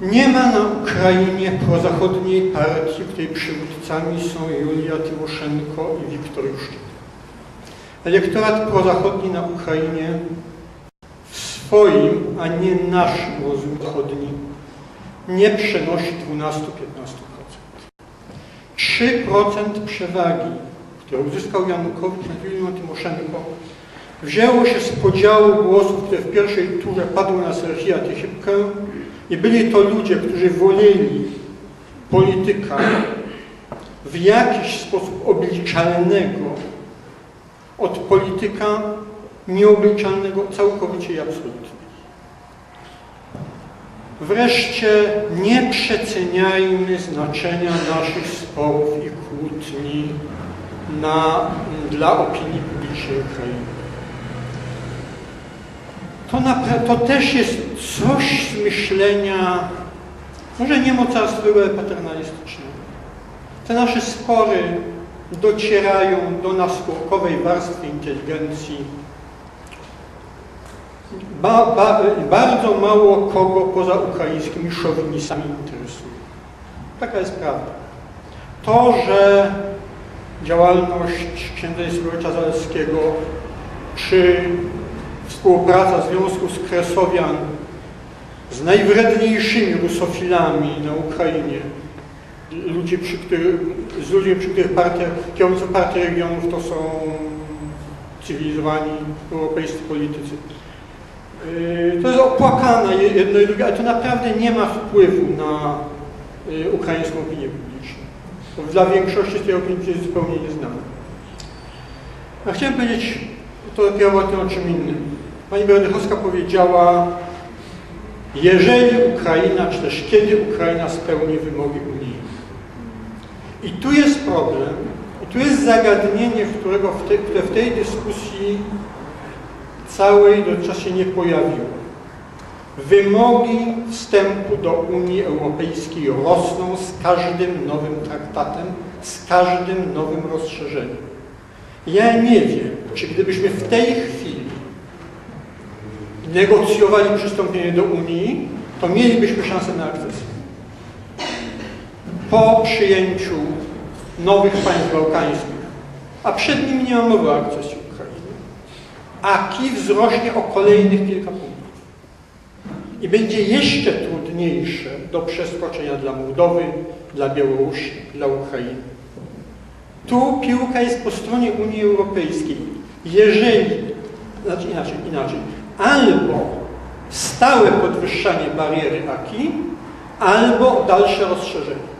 Nie ma na Ukrainie prozachodniej partii, której przywódcami są Julia Tymoszenko i Wiktor Juszczyk. Elektorat prozachodni na Ukrainie w swoim, a nie naszym rozumie zachodnim nie przenosi 12-15%. 3% przewagi, które uzyskał Janukowicz nad Julią Tymoszenko, wzięło się z podziału głosów, które w pierwszej turze padły na Serhija Tychipkę i byli to ludzie, którzy woleli polityka w jakiś sposób obliczalnego od polityka nieobliczalnego całkowicie i absolutnie. Wreszcie nie przeceniajmy znaczenia naszych sporów i kłótni na, dla opinii publicznej Ukrainy. To, to też jest coś z myślenia, może nie mocarstwowego, ale paternalistycznego. Te nasze spory docierają do naskórkowej warstwy inteligencji. Ba, ba, bardzo mało kogo poza ukraińskimi szowinistami interesuje. Taka jest prawda. To, że działalność księdza Isidora Zaleskiego czy współpraca Związku z Kresowian z najwredniejszymi rusofilami na Ukrainie, ludzi, przy których, z ludźmi, przy których partia, kierowcy partii regionów to są cywilizowani europejscy politycy. Yy, to jest opłakane jedno i drugie, ale to naprawdę nie ma wpływu na yy, ukraińską opinię publiczną. Dla większości tej opinii jest zupełnie nieznane. A chciałem powiedzieć to pierwotnie o czym innym. Pani Berdychowska powiedziała, jeżeli Ukraina, czy też kiedy Ukraina spełni wymogi Unii. I tu jest problem, i tu jest zagadnienie, którego w tej, które w tej dyskusji całej dotychczas się nie pojawiło. Wymogi wstępu do Unii Europejskiej rosną z każdym nowym traktatem, z każdym nowym rozszerzeniem. Ja nie wiem, czy gdybyśmy w tej chwili negocjowali przystąpienie do Unii, to mielibyśmy szansę na akcesję. Po przyjęciu nowych państw bałkańskich, a przed nimi nie ma mowy o akcesji Ukrainy, AKI wzrośnie o kolejnych kilka punktów. I będzie jeszcze trudniejsze do przeskoczenia dla Mołdowy, dla Białorusi, dla Ukrainy. Tu piłka jest po stronie Unii Europejskiej. Jeżeli, znaczy inaczej, inaczej, albo stałe podwyższanie bariery AKI, albo dalsze rozszerzenie.